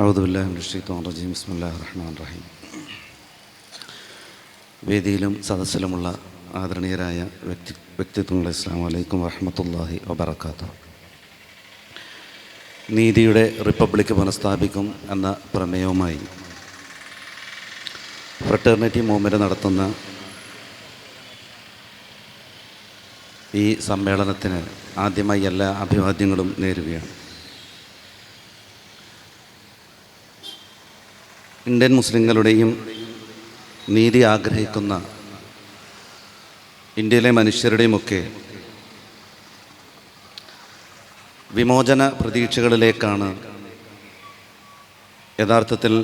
ഔദുബില്ലാഹിമിഷീത്തോറജീം ബിസ്മില്ലാ റഹ്മാൻ റഹീം വേദിയിലും സദസ്സിലുമുള്ള ആദരണീയരായ വ്യക്തി വ്യക്തിത്വങ്ങളെ ഇസ്ലാം വലൈക്കും വറഹമത്തല്ലാഹി വബർക്കാത്തു നീതിയുടെ റിപ്പബ്ലിക് പുനഃസ്ഥാപിക്കും എന്ന പ്രമേയവുമായി ഫ്രട്ടേണിറ്റി മൂവ്മെന്റ് നടത്തുന്ന ഈ സമ്മേളനത്തിന് ആദ്യമായി എല്ലാ അഭിവാദ്യങ്ങളും നേരുകയാണ്. ഇന്ത്യൻ മുസ്ലിങ്ങളുടെയും നീതി ആഗ്രഹിക്കുന്ന ഇന്ത്യയിലെ മനുഷ്യരുടെയുമൊക്കെ വിമോചന പ്രതീക്ഷകളിലേക്കാണ് യഥാർത്ഥത്തിൽ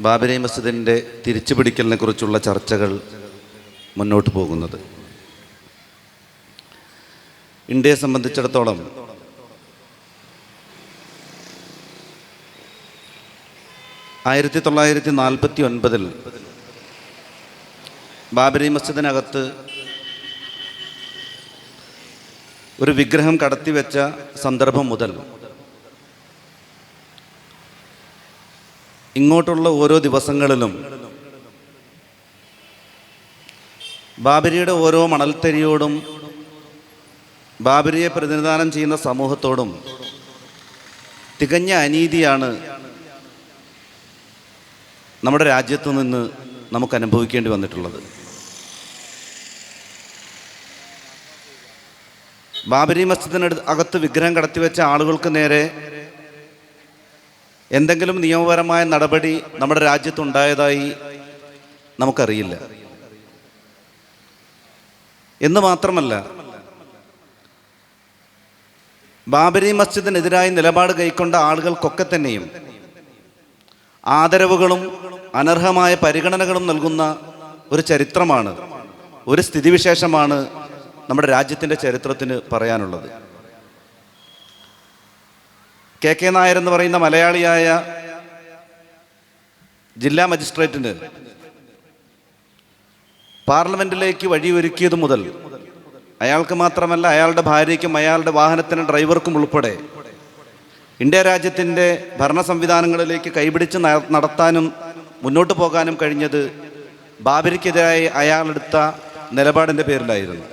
ബാബരി മസ്ജിദിന്റെ തിരിച്ചുപിടിക്കലിനെ കുറിച്ചുള്ള ചർച്ചകൾ മുന്നോട്ട് പോകുന്നത്. ഇന്ത്യയെ സംബന്ധിച്ചിടത്തോളം ആയിരത്തി തൊള്ളായിരത്തി നാൽപ്പത്തി ഒൻപതിൽ ബാബരി മസ്ജിദിനകത്ത് ഒരു വിഗ്രഹം കടത്തിവെച്ച സന്ദർഭം മുതൽ ഇങ്ങോട്ടുള്ള ഓരോ ദിവസങ്ങളിലും ബാബരിയുടെ ഓരോ മണൽത്തരിയോടും ബാബരിയെ പ്രതിനിധാനം ചെയ്യുന്ന സമൂഹത്തോടും തികഞ്ഞ അനീതിയാണ് നമ്മുടെ രാജ്യത്ത് നിന്ന് നമുക്ക് അനുഭവിക്കേണ്ടി വന്നിട്ടുള്ളത്. ബാബരി മസ്ജിദിനടു അകത്ത് വിഗ്രഹം കടത്തിവെച്ച ആളുകൾക്ക് നേരെ എന്തെങ്കിലും നിയമപരമായ നടപടി നമ്മുടെ രാജ്യത്തുണ്ടായതായി നമുക്കറിയില്ല. എന്ന് മാത്രമല്ല ബാബരി മസ്ജിദിനെതിരായി നിലപാട് കൈക്കൊണ്ട ആളുകൾക്കൊക്കെ തന്നെയും ആദരവുകളും അനർഹമായ പരിഗണനകളും നൽകുന്ന ഒരു ചരിത്രമാണ് ഒരു സ്ഥിതിവിശേഷമാണ് നമ്മുടെ രാജ്യത്തിന്റെ ചരിത്രത്തിന് പറയാനുള്ളത്. കെ കെ നായർ എന്ന് പറയുന്ന മലയാളിയായ ജില്ലാ മജിസ്ട്രേറ്റിന് പാർലമെന്റിലേക്ക് വഴിയൊരുക്കിയത് മുതൽ അയാൾക്ക് മാത്രമല്ല അയാളുടെ ഭാര്യയ്ക്കും അയാളുടെ വാഹനത്തിനും ഡ്രൈവർക്കും ഉൾപ്പെടെ ഇന്ത്യ രാജ്യത്തിന്റെ ഭരണ സംവിധാനങ്ങളിലേക്ക് കൈപിടിച്ച് നടത്താനും മുന്നോട്ട് പോകാനും കഴിഞ്ഞത് ബാബരിക്കെതിരായി അയാളെടുത്ത നിലപാടിന്റെ പേരിലായിരുന്നു.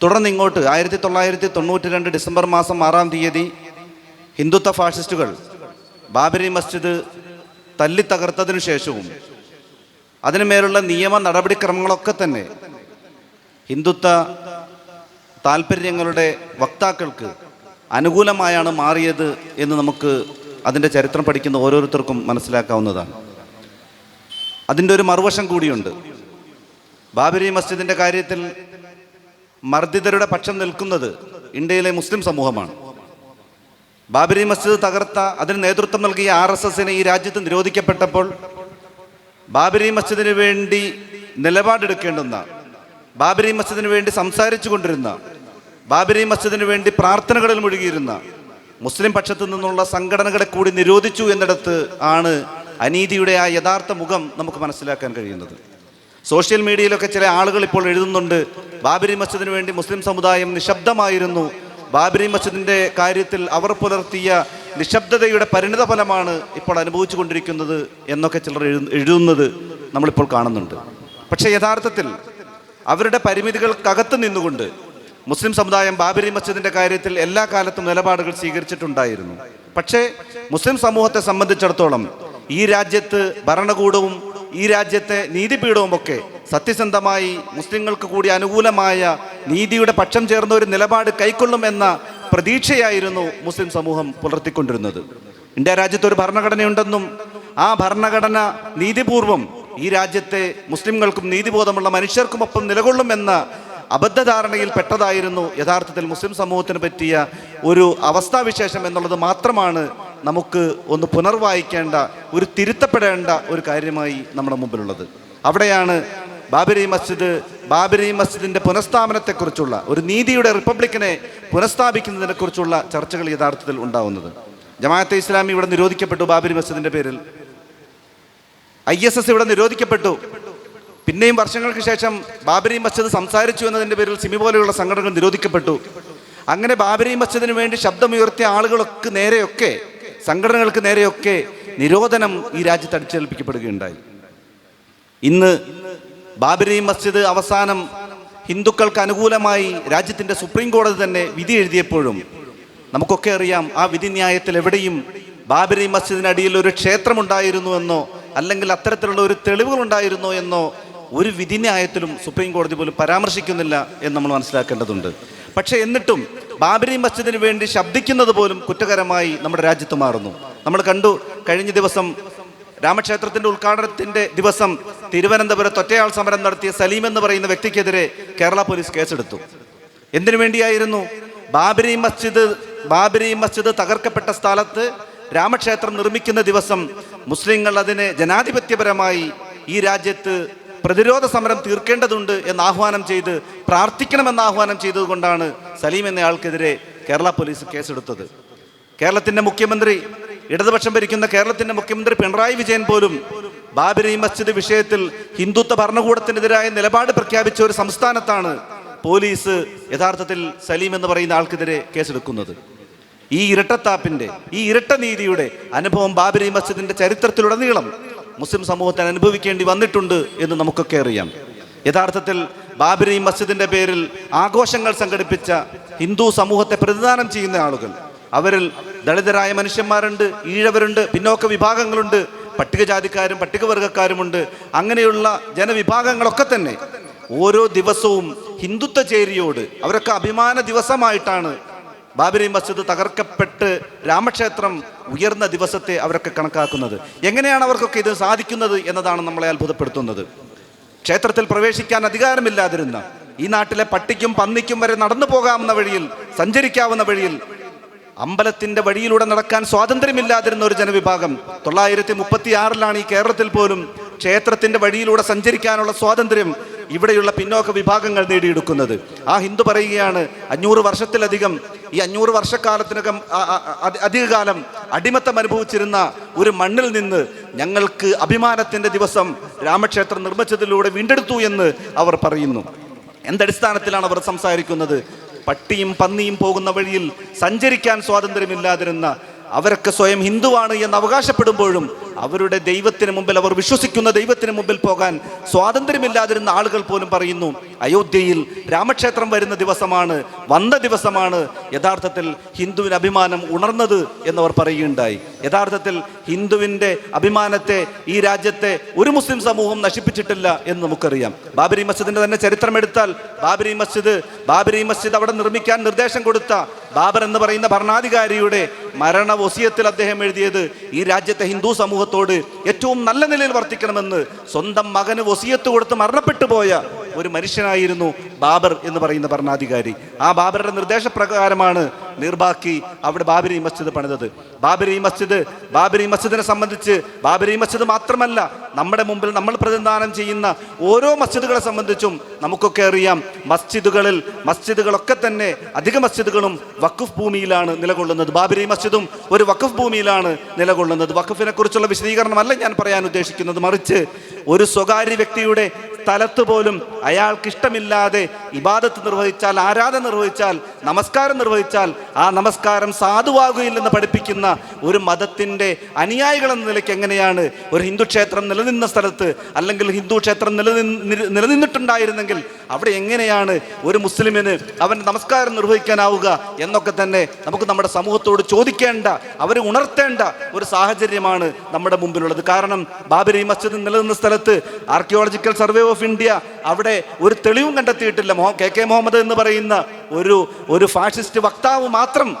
തുടർന്ന് ഇങ്ങോട്ട് ആയിരത്തി തൊള്ളായിരത്തി തൊണ്ണൂറ്റി രണ്ട് ഡിസംബർ മാസം ആറാം തീയതി ഹിന്ദുത്വ ഫാഷിസ്റ്റുകൾ ബാബരി മസ്ജിദ് തല്ലി തല്ലിത്തകർത്തതിനു ശേഷവും അതിനുമേലുള്ള നിയമ നടപടിക്രമങ്ങളൊക്കെ തന്നെ ഹിന്ദുത്വ താല്പര്യങ്ങളുടെ വക്താക്കൾക്ക് അനുകൂലമായാണ് മാറിയത് എന്ന് നമുക്ക് അതിന്റെ ചരിത്രം പഠിക്കുന്ന ഓരോരുത്തർക്കും മനസ്സിലാക്കാവുന്നതാണ്. അതിന്റെ ഒരു മറുവശം കൂടിയുണ്ട്. ബാബരി മസ്ജിദിന്റെ കാര്യത്തിൽ മർദ്ദിതരുടെ പക്ഷം നിൽക്കുന്നത് ഇന്ത്യയിലെ മുസ്ലിം സമൂഹമാണ്. ബാബരി മസ്ജിദ് തകർത്ത അതിന് നേതൃത്വം നൽകിയ ആർ എസ് എസിന് ഈ രാജ്യത്ത് നിരോധിക്കപ്പെട്ടപ്പോൾ ബാബരി മസ്ജിദിന് വേണ്ടി നിലപാടെടുക്കേണ്ടുന്ന ബാബരി മസ്ജിദിന് വേണ്ടി സംസാരിച്ചു കൊണ്ടിരുന്ന ബാബരി മസ്ജിദിന് വേണ്ടി പ്രാർത്ഥനകളിൽ മുഴുകിയിരുന്ന മുസ്ലിം പക്ഷത്തു നിന്നുള്ള സംഘടനകളെ കൂടി നിരോധിച്ചു എന്നിടത്ത് ആണ് അനീതിയുടെ ആ യഥാർത്ഥ മുഖം നമുക്ക് മനസ്സിലാക്കാൻ കഴിയുന്നത്. സോഷ്യൽ മീഡിയയിലൊക്കെ ചില ആളുകൾ ഇപ്പോൾ എഴുതുന്നുണ്ട് ബാബരി മസ്ജിദിന് വേണ്ടി മുസ്ലിം സമുദായം നിശബ്ദമായിരുന്നു. ബാബരി മസ്ജിദിന്റെ കാര്യത്തിൽ അവർ പുലർത്തിയ നിശബ്ദതയുടെ പരിണിത ഫലമാണ് ഇപ്പോൾ അനുഭവിച്ചു കൊണ്ടിരിക്കുന്നത് എന്നൊക്കെ ചിലർ എഴു- എഴുതുന്നത് നമ്മളിപ്പോൾ കാണുന്നുണ്ട്. പക്ഷേ യഥാർത്ഥത്തിൽ അവരുടെ പരിമിതികൾക്കകത്ത് നിന്നുകൊണ്ട് മുസ്ലിം സമുദായം ബാബരി മസ്ജിദിന്റെ കാര്യത്തിൽ എല്ലാ കാലത്തും നിലപാടുകൾ സ്വീകരിച്ചിട്ടുണ്ടായിരുന്നു. പക്ഷേ മുസ്ലിം സമൂഹത്തെ സംബന്ധിച്ചിടത്തോളം ഈ രാജ്യത്ത് ഭരണകൂടവും ഈ രാജ്യത്തെ നീതിപീഠവും ഒക്കെ സത്യസന്ധമായി മുസ്ലിങ്ങൾക്ക് കൂടി അനുകൂലമായ നീതിയുടെ പക്ഷം ചേർന്ന ഒരു നിലപാട് കൈക്കൊള്ളും എന്ന പ്രതീക്ഷയായിരുന്നു മുസ്ലിം സമൂഹം പുലർത്തിക്കൊണ്ടിരുന്നത്. ഇന്ത്യ രാജ്യത്ത് ഒരു ഭരണഘടനയുണ്ടെന്നും ആ ഭരണഘടന നീതിപൂർവം ഈ രാജ്യത്തെ മുസ്ലിങ്ങൾക്കും നീതിബോധമുള്ള മനുഷ്യർക്കുമൊപ്പം നിലകൊള്ളുമെന്ന അബദ്ധധാരണയിൽ പെട്ടതായിരുന്നു യഥാർത്ഥത്തിൽ മുസ്ലിം സമൂഹത്തിന് പറ്റിയ ഒരു അവസ്ഥാവിശേഷം എന്നുള്ളത് മാത്രമാണ് നമുക്ക് ഒന്ന് പുനർവായിക്കേണ്ട ഒരു തിരുത്തപ്പെടേണ്ട ഒരു കാര്യമായി നമ്മുടെ മുമ്പിലുള്ളത്. അവിടെയാണ് ബാബരി മസ്ജിദ് ബാബരി മസ്ജിദിന്റെ പുനഃസ്ഥാപനത്തെക്കുറിച്ചുള്ള ഒരു നീതിയുടെ റിപ്പബ്ലിക്കിനെ പുനഃസ്ഥാപിക്കുന്നതിനെക്കുറിച്ചുള്ള ചർച്ചകൾ യഥാർത്ഥത്തിൽ ഉണ്ടാവുന്നത്. ജമാഅത്തെ ഇസ്ലാമി ഇവിടെ നിരോധിക്കപ്പെട്ടു ബാബരി മസ്ജിദിന്റെ പേരിൽ. ഐ എസ് എസ് ഇവിടെ നിരോധിക്കപ്പെട്ടു. പിന്നെയും വർഷങ്ങൾക്ക് ശേഷം ബാബരി മസ്ജിദ് സംസാരിച്ചു എന്നതിന്റെ പേരിൽ സിമി പോലെയുള്ള സംഘടനകൾ നിരോധിക്കപ്പെട്ടു. അങ്ങനെ ബാബരി മസ്ജിദിന് വേണ്ടി ശബ്ദമുയർത്തിയ ആളുകളൊക്കെ നേരെയൊക്കെ സംഘടനകൾക്ക് നേരെയൊക്കെ നിരോധനം ഈ രാജ്യത്ത് അടിച്ചേൽപ്പിക്കപ്പെടുകയുണ്ടായി. ഇന്ന് ബാബരി മസ്ജിദ് അവസാനം ഹിന്ദുക്കൾക്ക് അനുകൂലമായി രാജ്യത്തിന്റെ സുപ്രീം കോടതി തന്നെ വിധി എഴുതിയപ്പോഴും നമുക്കൊക്കെ അറിയാം ആ വിധി ന്യായത്തിൽ എവിടെയും ബാബരി മസ്ജിദിനടിയിൽ ഒരു ക്ഷേത്രമുണ്ടായിരുന്നു എന്നോ അല്ലെങ്കിൽ അത്തരത്തിലുള്ള ഒരു തെളിവുകൾ ഉണ്ടായിരുന്നോ എന്നോ ഒരു വിധിന്യായത്തിലും സുപ്രീം കോടതി പോലും പരാമർശിക്കുന്നില്ല എന്ന് നമ്മൾ മനസ്സിലാക്കേണ്ടതുണ്ട്. പക്ഷേ എന്നിട്ടും ബാബരി മസ്ജിദിന് വേണ്ടി ശബ്ദിക്കുന്നത് പോലും കുറ്റകരമായി നമ്മുടെ രാജ്യത്ത് മാറുന്നു. നമ്മൾ കണ്ടു കഴിഞ്ഞ ദിവസം രാമക്ഷേത്രത്തിന്റെ ഉദ്ഘാടനത്തിന്റെ ദിവസം തിരുവനന്തപുരത്ത് ഒറ്റയാൾ സമരം നടത്തിയ സലീം എന്ന് പറയുന്ന വ്യക്തിക്കെതിരെ കേരള പോലീസ് കേസെടുത്തു. എന്തിനു വേണ്ടിയായിരുന്നു? ബാബരി മസ്ജിദ് ബാബരി മസ്ജിദ് തകർക്കപ്പെട്ട സ്ഥലത്ത് രാമക്ഷേത്രം നിർമ്മിക്കുന്ന ദിവസം മുസ്ലിങ്ങൾ അതിനെ ജനാധിപത്യപരമായി ഈ രാജ്യത്ത് പ്രതിരോധ സമരം തീർക്കേണ്ടതുണ്ട് എന്ന് ആഹ്വാനം ചെയ്ത് പ്രാർത്ഥിക്കണമെന്ന് ആഹ്വാനം ചെയ്തതുകൊണ്ടാണ് സലീം എന്നയാൾക്കെതിരെ കേരള പോലീസ് കേസെടുത്തത്. കേരളത്തിന്റെ മുഖ്യമന്ത്രി ഇടതുപക്ഷം ഭരിക്കുന്ന കേരളത്തിന്റെ മുഖ്യമന്ത്രി പിണറായി വിജയൻ പോലും ബാബരി മസ്ജിദ് വിഷയത്തിൽ ഹിന്ദുത്വ ഭരണകൂടത്തിനെതിരായ നിലപാട് പ്രഖ്യാപിച്ച ഒരു സംസ്ഥാനത്താണ് പോലീസ് യഥാർത്ഥത്തിൽ സലീം എന്ന് പറയുന്ന ആൾക്കെതിരെ കേസെടുക്കുന്നത്. ഈ ഇരട്ടത്താപ്പിന്റെ ഈ ഇരട്ട നീതിയുടെ അനുഭവം ബാബരി മസ്ജിദിന്റെ ചരിത്രത്തിലുടനീളം മുസ്ലിം സമൂഹത്തിന് അനുഭവിക്കേണ്ടി വന്നിട്ടുണ്ട് എന്ന് നമുക്കൊക്കെ അറിയാം. യഥാർത്ഥത്തിൽ ബാബരി മസ്ജിദിന്റെ പേരിൽ ആഘോഷങ്ങൾ സംഘടിപ്പിച്ച ഹിന്ദു സമൂഹത്തെ പ്രതിദാനം ചെയ്യുന്ന ആളുകൾ. അവരിൽ ദളിതരായ മനുഷ്യന്മാരുണ്ട് ഈഴവരുണ്ട് പിന്നോക്ക വിഭാഗങ്ങളുണ്ട് പട്ടികജാതിക്കാരും പട്ടികവർഗക്കാരുമുണ്ട്. അങ്ങനെയുള്ള ജനവിഭാഗങ്ങളൊക്കെ തന്നെ ഓരോ ദിവസവും ഹിന്ദുത്വ ചേരിയോട് അവരൊക്കെ അഭിമാന ദിവസമായിട്ടാണ് ബാബരി മസ്ജിദ് തകർക്കപ്പെട്ട് രാമക്ഷേത്രം ഉയർന്ന ദിവസത്തെ അവരൊക്കെ കണക്കാക്കുന്നത്. എങ്ങനെയാണ് അവർക്കൊക്കെ ഇത് സാധിക്കുന്നത് എന്നതാണ് നമ്മളെ അത്ഭുതപ്പെടുത്തുന്നത്. ക്ഷേത്രത്തിൽ പ്രവേശിക്കാൻ അധികാരമില്ലാതിരുന്ന ഈ നാട്ടിലെ പട്ടിക്കും പന്നിക്കും വരെ നടന്നു പോകാവുന്ന വഴിയിൽ സഞ്ചരിക്കാവുന്ന വഴിയിൽ അമ്പലത്തിന്റെ വഴിയിലൂടെ നടക്കാൻ സ്വാതന്ത്ര്യമില്ലാതിരുന്ന ഒരു ജനവിഭാഗം തൊള്ളായിരത്തി മുപ്പത്തി ആറിലാണ് ഈ കേരളത്തിൽ പോലും ക്ഷേത്രത്തിന്റെ വഴിയിലൂടെ സഞ്ചരിക്കാനുള്ള സ്വാതന്ത്ര്യം ഇവിടെയുള്ള പിന്നോക്ക വിഭാഗങ്ങൾ നേടിയെടുക്കുന്നത്. ആ ഹിന്ദു പറയുകയാണ് അഞ്ഞൂറ് വർഷത്തിലധികം ഈ അഞ്ഞൂറ് വർഷക്കാലത്തിനകം അധികകാലം അടിമത്തം അനുഭവിച്ചിരുന്ന ഒരു മണ്ണിൽ നിന്ന് ഞങ്ങൾക്ക് അഭിമാനത്തിന്റെ ദിവസം രാമക്ഷേത്രം നിർമ്മിച്ചതിലൂടെ വീണ്ടെടുത്തു എന്ന് അവർ പറയുന്നു. എന്തടിസ്ഥാനത്തിലാണ് അവർ സംസാരിക്കുന്നത്? പട്ടിയും പന്നിയും പോകുന്ന വഴിയിൽ സഞ്ചരിക്കാൻ സ്വാതന്ത്ര്യമില്ലാതിരുന്ന അവരൊക്കെ സ്വയം ഹിന്ദുവാണ് എന്ന് അവകാശപ്പെടുമ്പോഴും അവരുടെ ദൈവത്തിന് മുമ്പിൽ അവർ വിശ്വസിക്കുന്ന ദൈവത്തിന് മുമ്പിൽ പോകാൻ സ്വാതന്ത്ര്യമില്ലാതിരുന്ന ആളുകൾ പോലും പറയുന്നു അയോധ്യയിൽ രാമക്ഷേത്രം വരുന്ന ദിവസമാണ് വന്ന ദിവസമാണ് യഥാർത്ഥത്തിൽ ഹിന്ദുവിന് അഭിമാനം ഉണർന്നത് എന്നവർ പറയുകയുണ്ടായി. യഥാർത്ഥത്തിൽ ഹിന്ദുവിന്റെ അഭിമാനത്തെ ഈ രാജ്യത്തെ ഒരു മുസ്ലിം സമൂഹം നശിപ്പിച്ചിട്ടില്ല എന്ന് നമുക്കറിയാം. ബാബരി മസ്ജിദിന്റെ തന്നെ ചരിത്രമെടുത്താൽ ബാബരി മസ്ജിദ് ബാബരി മസ്ജിദ് അവിടെ നിർമ്മിക്കാൻ നിർദ്ദേശം കൊടുത്ത ബാബർ എന്ന് പറയുന്ന ഭരണാധികാരിയുടെ മരണ വസിയത്തിൽ അദ്ദേഹം എഴുതിയത് ഈ രാജ്യത്തെ ഹിന്ദു സമൂഹത്തോട് ഏറ്റവും നല്ല നിലയിൽ വർത്തിക്കണമെന്ന് സ്വന്തം മകന് വസിയത്ത് കൊടുത്ത് മരണപ്പെട്ടു പോയ ഒരു മനുഷ്യനായിരുന്നു ബാബർ എന്ന് പറയുന്ന ഭരണാധികാരി. ആ ബാബറുടെ നിർദ്ദേശപ്രകാരമാണ് നിർബാക്കി അവിടെ ബാബരി മസ്ജിദ് പണിതത്. ബാബരി മസ്ജിദ് ബാബരി മസ്ജിദിനെ സംബന്ധിച്ച് ബാബരി മസ്ജിദ് മാത്രമല്ല നമ്മുടെ മുമ്പിൽ നമ്മൾ പ്രതിദാനം ചെയ്യുന്ന ഓരോ മസ്ജിദുകളെ സംബന്ധിച്ചും നമുക്കൊക്കെ അറിയാം മസ്ജിദുകളിൽ മസ്ജിദുകളൊക്കെ തന്നെ അധിക മസ്ജിദുകളും വഖഫ് ഭൂമിയിലാണ് നിലകൊള്ളുന്നത്. ബാബരി മസ്ജിദും ഒരു വഖഫ് ഭൂമിയിലാണ് നിലകൊള്ളുന്നത്. വഖഫിനെ കുറിച്ചുള്ള വിശദീകരണമല്ല ഞാൻ പറയാൻ ഉദ്ദേശിക്കുന്നത്. മറിച്ച് ഒരു സ്വകാര്യ വ്യക്തിയുടെ സ്ഥലത്ത് പോലും അയാൾക്ക് ഇഷ്ടമില്ലാതെ ഇബാദത്ത് നിർവഹിച്ചാൽ ആരാധന നിർവഹിച്ചാൽ നമസ്കാരം നിർവഹിച്ചാൽ ആ നമസ്കാരം സാധുവാകുകയില്ലെന്ന് പഠിപ്പിക്കുന്ന ഒരു മതത്തിന്റെ അനുയായികൾ എന്ന നിലയ്ക്ക് എങ്ങനെയാണ് ഒരു ഹിന്ദു ക്ഷേത്രം നിലനിന്ന സ്ഥലത്ത് അല്ലെങ്കിൽ ഹിന്ദു ക്ഷേത്രം നിലനിന്ന് നിലനിന്നിട്ടുണ്ടായിരുന്നെങ്കിൽ അവിടെ എങ്ങനെയാണ് ഒരു മുസ്ലിമിന് അവന്റെ നമസ്കാരം നിർവഹിക്കാനാവുക എന്നൊക്കെ തന്നെ നമുക്ക് നമ്മുടെ സമൂഹത്തോട് ചോദിക്കേണ്ട അവരെ ഉണർത്തേണ്ട ഒരു സാഹചര്യമാണ് നമ്മുടെ മുമ്പിലുള്ളത്. കാരണം ബാബരി മസ്ജിദ് നിലനിന്ന സ്ഥലത്ത് ആർക്കിയോളജിക്കൽ സർവേ ഇന്ത്യ അവിടെ ഒരു തെളിവും കണ്ടെത്തിയിട്ടില്ല. കെ കെ മുഹമ്മദ് എന്ന് പറയുന്ന ഒരു ഒരു ഫാഷിസ്റ്റ് വക്താവ് മാത്രം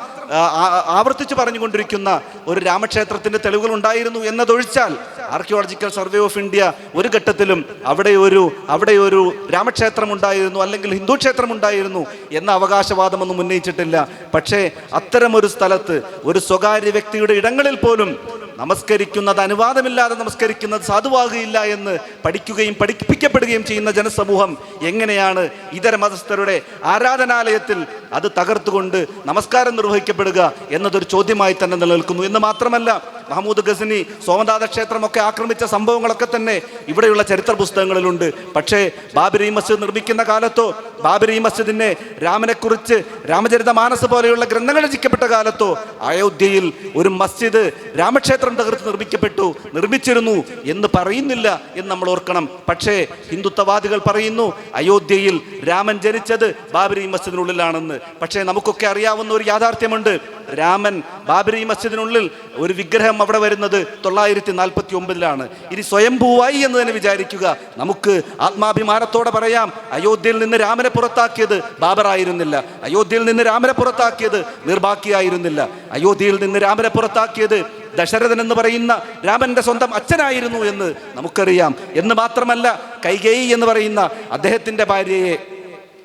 ആവർത്തിച്ച് പറഞ്ഞുകൊണ്ടിരിക്കുന്ന ഒരു രാമക്ഷേത്രത്തിന്റെ തെളിവുകൾ ഉണ്ടായിരുന്നു എന്നതൊഴിച്ചാൽ ആർക്കിയോളജിക്കൽ സർവേ ഓഫ് ഇന്ത്യ ഒരു ഘട്ടത്തിലും അവിടെ ഒരു അവിടെ ഒരു രാമക്ഷേത്രം ഉണ്ടായിരുന്നു അല്ലെങ്കിൽ ഹിന്ദു ക്ഷേത്രം ഉണ്ടായിരുന്നു എന്ന അവകാശവാദമൊന്നും ഉന്നയിച്ചിട്ടില്ല. പക്ഷേ അത്തരമൊരു സ്ഥലത്ത് ഒരു സ്വകാര്യ വ്യക്തിയുടെ ഇടങ്ങളിൽ പോലും നമസ്കരിക്കുന്നത് അനുവാദമില്ലാതെ നമസ്കരിക്കുന്നത് സാധുവാകുകയില്ല എന്ന് പഠിക്കുകയും പഠിപ്പിക്കപ്പെടുകയും ചെയ്യുന്ന ജനസമൂഹം എങ്ങനെയാണ് ഇതര മതസ്ഥരുടെ ആരാധനാലയത്തിൽ അത് തകർത്തുകൊണ്ട് നമസ്കാരം നിർവഹിക്കപ്പെടുക എന്നതൊരു ചോദ്യമായി തന്നെ നിലനിൽക്കുന്നു എന്ന് മാത്രമല്ല മഹമ്മൂദ് ഗസനി സോമനാഥ ക്ഷേത്രമൊക്കെ ആക്രമിച്ച സംഭവങ്ങളൊക്കെ തന്നെ ഇവിടെയുള്ള ചരിത്ര പുസ്തകങ്ങളിലുണ്ട്. പക്ഷേ ബാബരി മസ്ജിദ് നിർമ്മിക്കുന്ന കാലത്തോ ബാബരി മസ്ജിദിനെ രാമനെക്കുറിച്ച് രാമചരിത മാനസ് പോലെയുള്ള ഗ്രന്ഥങ്ങൾ രചിക്കപ്പെട്ട കാലത്തോ അയോധ്യയിൽ ഒരു മസ്ജിദ് രാമക്ഷേത്രം തകർത്ത് നിർമ്മിക്കപ്പെട്ടു നിർമ്മിച്ചിരുന്നു എന്ന് പറയുന്നില്ല എന്ന് നമ്മൾ ഓർക്കണം. പക്ഷേ ഹിന്ദുത്വവാദികൾ പറയുന്നു അയോധ്യയിൽ രാമൻ ജനിച്ചത് ബാബരി മസ്ജിദിനുള്ളിലാണെന്ന്. പക്ഷേ നമുക്കൊക്കെ അറിയാവുന്ന ഒരു യാഥാർത്ഥ്യമുണ്ട്. രാമൻ ബാബരി മസ്ജിദിനുള്ളിൽ ഒരു വിഗ്രഹം അവിടെ വരുന്നത് തൊള്ളായിരത്തി നാൽപ്പത്തി ഒമ്പതിലാണ് ഇനി സ്വയംഭൂവായി എന്ന് തന്നെ വിചാരിക്കുക. നമുക്ക് ആത്മാഭിമാനത്തോടെ പറയാം അയോധ്യയിൽ നിന്ന് രാമനെ പുറത്താക്കിയത് ബാബറായിരുന്നില്ല. അയോധ്യയിൽ നിന്ന് രാമനെ പുറത്താക്കിയത് നിർബാക്കിയായിരുന്നില്ല അയോധ്യയിൽ നിന്ന് രാമനെ പുറത്താക്കിയത് ദശരഥൻ എന്ന് പറയുന്ന രാമന്റെ സ്വന്തം അച്ഛനായിരുന്നു എന്ന് നമുക്കറിയാം. എന്ന് മാത്രമല്ല കൈകേയി എന്ന് പറയുന്ന അദ്ദേഹത്തിന്റെ ഭാര്യയെ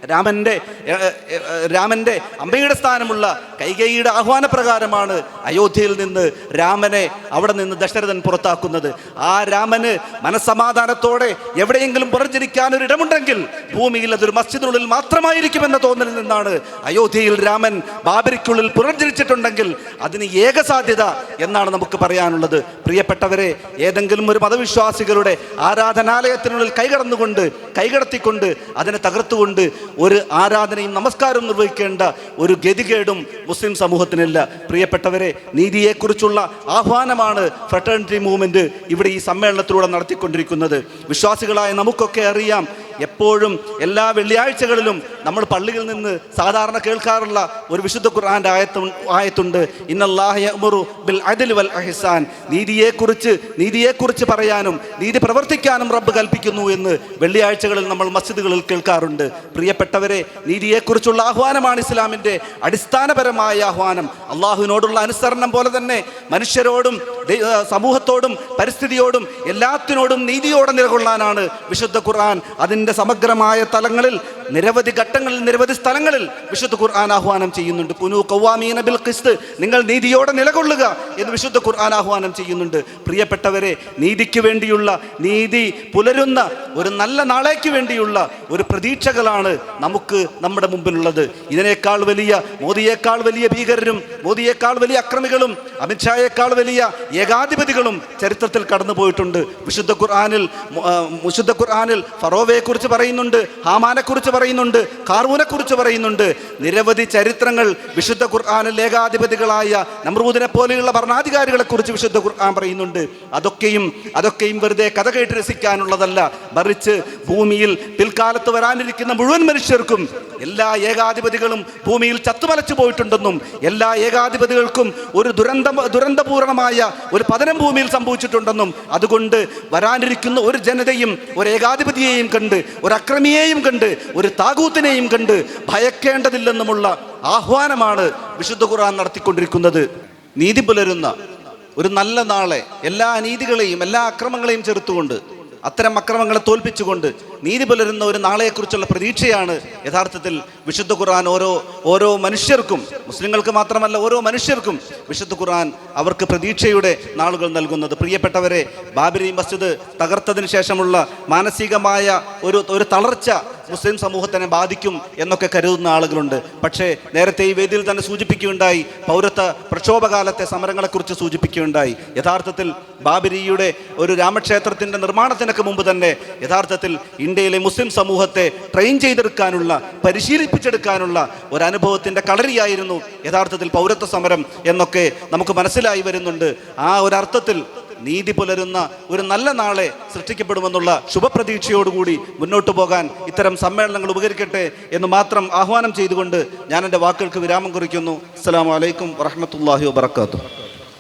രാമന്റെ രാമന്റെ അമ്പയുടെ സ്ഥാനമുള്ള കൈകൈയുടെ ആഹ്വാനപ്രകാരമാണ് അയോധ്യയിൽ നിന്ന് രാമനെ അവിടെ നിന്ന് ദശരഥൻ പുറത്താക്കുന്നത്. ആ രാമന് മനസ്സമാധാനത്തോടെ എവിടെയെങ്കിലും പുറഞ്ഞിരിക്കാൻ ഒരു ഇടമുണ്ടെങ്കിൽ ഭൂമിയിൽ അതൊരു മസ്ജിദിനുള്ളിൽ മാത്രമായിരിക്കുമെന്ന തോന്നലിൽ നിന്നാണ് അയോധ്യയിൽ രാമൻ ബാബരിക്കുള്ളിൽ പുറഞ്ഞിരിച്ചിട്ടുണ്ടെങ്കിൽ അതിന് ഏക സാധ്യത എന്നാണ് നമുക്ക് പറയാനുള്ളത്. പ്രിയപ്പെട്ടവരെ ഏതെങ്കിലും ഒരു മതവിശ്വാസികളുടെ ആരാധനാലയത്തിനുള്ളിൽ കൈകടന്നുകൊണ്ട് കൈകടത്തിക്കൊണ്ട് അതിനെ തകർത്തുകൊണ്ട് ഒരു ആരാധനയും നമസ്കാരവും നിർവഹിക്കേണ്ട ഒരു ഗതികേടും മുസ്ലിം സമൂഹത്തിനില്ല. പ്രിയപ്പെട്ടവരെ നീതിയെക്കുറിച്ചുള്ള ആഹ്വാനമാണ് ഫ്രട്ടേണിറ്റി മൂവ്മെന്റ് ഇവിടെ ഈ സമ്മേളനത്തിലൂടെ നടത്തിക്കൊണ്ടിരിക്കുന്നത്. വിശ്വാസികളായ നമുക്കൊക്കെ അറിയാം എപ്പോഴും എല്ലാ വെള്ളിയാഴ്ചകളിലും നമ്മൾ പള്ളിയിൽ നിന്ന് സാധാരണ കേൾക്കാറുള്ള ഒരു വിശുദ്ധ ഖുർആാന്റെ ആയത്തു ആയത്തുണ്ട്. ഇന്നല്ലാഹ യഅ്മുറു ബിൽ അദിൽ വൽ അഹിസാൻ. നീതിയെക്കുറിച്ച് നീതിയെക്കുറിച്ച് പറയാനും നീതി പ്രവർത്തിക്കാനും റബ്ബ് കൽപ്പിക്കുന്നു എന്ന് വെള്ളിയാഴ്ചകളിൽ നമ്മൾ മസ്ജിദുകളിൽ കേൾക്കാറുണ്ട്. പ്രിയപ്പെട്ടവരെ നീതിയെക്കുറിച്ചുള്ള ആഹ്വാനമാണ് ഇസ്ലാമിന്റെ അടിസ്ഥാനപരമായ ആഹ്വാനം. അള്ളാഹുവിനോടുള്ള അനുസരണം പോലെ തന്നെ മനുഷ്യരോടും സമൂഹത്തോടും പരിസ്ഥിതിയോടും എല്ലാത്തിനോടും നീതിയോടെ നിലകൊള്ളാനാണ് വിശുദ്ധ ഖുർആൻ. അതിന്റെ സമഗ്രമായ തലങ്ങളിൽ നിരവധി ഘട്ടങ്ങളിൽ നിരവധി സ്ഥലങ്ങളിൽ വിശുദ്ധ ഖുർആൻ ആഹ്വാനം ചെയ്യുന്നുണ്ട്. കുനു കൗവാമീന ബിൽ ക്രിസ്ത് നിങ്ങൾ നീതിയോടെ നിലകൊള്ളുക എന്ന് വിശുദ്ധ ഖുർആൻ ആഹ്വാനം ചെയ്യുന്നുണ്ട്. പ്രിയപ്പെട്ടവരെ നീതിക്ക് വേണ്ടിയുള്ള നീതി പുലരുന്ന ഒരു നല്ല നാളേക്ക് വേണ്ടിയുള്ള ഒരു പ്രതീക്ഷകളാണ് നമുക്ക് നമ്മുടെ മുമ്പിലുള്ളത്. ഇതിനേക്കാൾ വലിയ മോദിയേക്കാൾ വലിയ ഭീകരരും മോദിയേക്കാൾ വലിയ അക്രമികളും അമിത്ഷായേക്കാൾ വലിയ ഏകാധിപതികളും ചരിത്രത്തിൽ കടന്നു പോയിട്ടുണ്ട്. വിശുദ്ധ ഖുർആാനിൽ വിശുദ്ധ ഖുർആാനിൽ ഫറോവയെ കുറിച്ച് പറയുന്നുണ്ട് ഹാമാനെ കുറിച്ച് പറയുന്നുണ്ട് കാർവൂനെ കുറിച്ച് പറയുന്നുണ്ട്. നിരവധി ചരിത്രങ്ങൾ വിശുദ്ധ ഖുർആാന ലേഖാധിപതികളായ നമ്രൂദിനെ പോലെയുള്ള ഭരണാധികാരികളെ കുറിച്ച് വിശുദ്ധ ഖുർആൻ പറയുന്നുണ്ട്. അതൊക്കെയും അതൊക്കെയും വെറുതെ കഥ കേട്ട് രസിക്കാനുള്ളതല്ല. മറിച്ച് ഭൂമിയിൽ പിൽക്കാലത്ത് വരാനിരിക്കുന്ന മുഴുവൻ മനുഷ്യർക്കും എല്ലാ ഏകാധിപതികളും ഭൂമിയിൽ ചത്തുമലച്ചു പോയിട്ടുണ്ടെന്നും എല്ലാ ഏകാധിപതികൾക്കും ഒരു ദുരന്ത ദുരന്തപൂർണമായ ഒരു പതനം ഭൂമിയിൽ സംഭവിച്ചിട്ടുണ്ടെന്നും അതുകൊണ്ട് വരാനിരിക്കുന്ന ഒരു ജനതയും ഒരു ഏകാധിപതിയെയും കണ്ട് ഒരു അക്രമിയെയും കണ്ട് ഒരു താകൂത്തിനെയും കണ്ട് ഭയക്കേണ്ടതില്ലെന്നുമുള്ള ആഹ്വാനമാണ് വിശുദ്ധ ഖുർആൻ നടത്തിക്കൊണ്ടിരിക്കുന്നത്. നീതി പുലരുന്ന ഒരു നല്ല നാളെ എല്ലാ അനീതികളെയും എല്ലാ അക്രമങ്ങളെയും ചെറുത്തുകൊണ്ട് അത്തരം അക്രമങ്ങളെ തോൽപ്പിച്ചുകൊണ്ട് നീതി പുലരുന്ന ഒരു നാളെക്കുറിച്ചുള്ള പ്രതീക്ഷയാണ് യഥാർത്ഥത്തിൽ വിശുദ്ധ ഖുർആൻ ഓരോ ഓരോ മനുഷ്യർക്കും മുസ്ലിങ്ങൾക്ക് മാത്രമല്ല ഓരോ മനുഷ്യർക്കും വിശുദ്ധ ഖുർആൻ അവർക്ക് പ്രതീക്ഷയുടെ നാളുകൾ നൽകുന്നത്. പ്രിയപ്പെട്ടവരെ ബാബരി മസ്ജിദ് തകർത്തതിന് ശേഷമുള്ള മാനസികമായ ഒരു ഒരു തളർച്ച മുസ്ലിം സമൂഹത്തിനെ ബാധിക്കും എന്നൊക്കെ കരുതുന്ന ആളുകളുണ്ട്. പക്ഷേ നേരത്തെ ഈ വേദിയിൽ തന്നെ സൂചിപ്പിക്കുകയുണ്ടായി. പൗരത്വ പ്രക്ഷോഭകാലത്തെ സമരങ്ങളെക്കുറിച്ച് സൂചിപ്പിക്കുകയുണ്ടായി. യഥാർത്ഥത്തിൽ ബാബരിയുടെ ഒരു രാമക്ഷേത്രത്തിന്റെ നിർമ്മാണത്തിനൊക്കെ മുമ്പ് തന്നെ യഥാർത്ഥത്തിൽ ഇന്ത്യയിലെ മുസ്ലിം സമൂഹത്തെ ട്രെയിൻ ചെയ്തെടുക്കാനുള്ള പരിശീലിപ്പിച്ചെടുക്കാനുള്ള ഒരു അനുഭവത്തിന്റെ കളരിയായിരുന്നു യഥാർത്ഥത്തിൽ പൗരത്വ സമരം എന്നൊക്കെ നമുക്ക് മനസ്സിലായി വരുന്നുണ്ട്. ആ ഒരർത്ഥത്തിൽ നീതി പുലരുന്ന ഒരു നല്ല നാളെ സൃഷ്ടിക്കപ്പെടുമെന്നുള്ള ശുഭപ്രതീക്ഷയോടുകൂടി മുന്നോട്ട് പോകാൻ ഇത്തരം സമ്മേളനങ്ങൾ ഉപകരിക്കട്ടെ എന്ന് മാത്രം ആഹ്വാനം ചെയ്തുകൊണ്ട് ഞാൻ എന്റെ വാക്കുകൾക്ക് വിരാമം കുറിക്കുന്നു. അസ്സാം വലൈക്കും വറഹമത്തല്ലാഹി വബർക്കാത്തു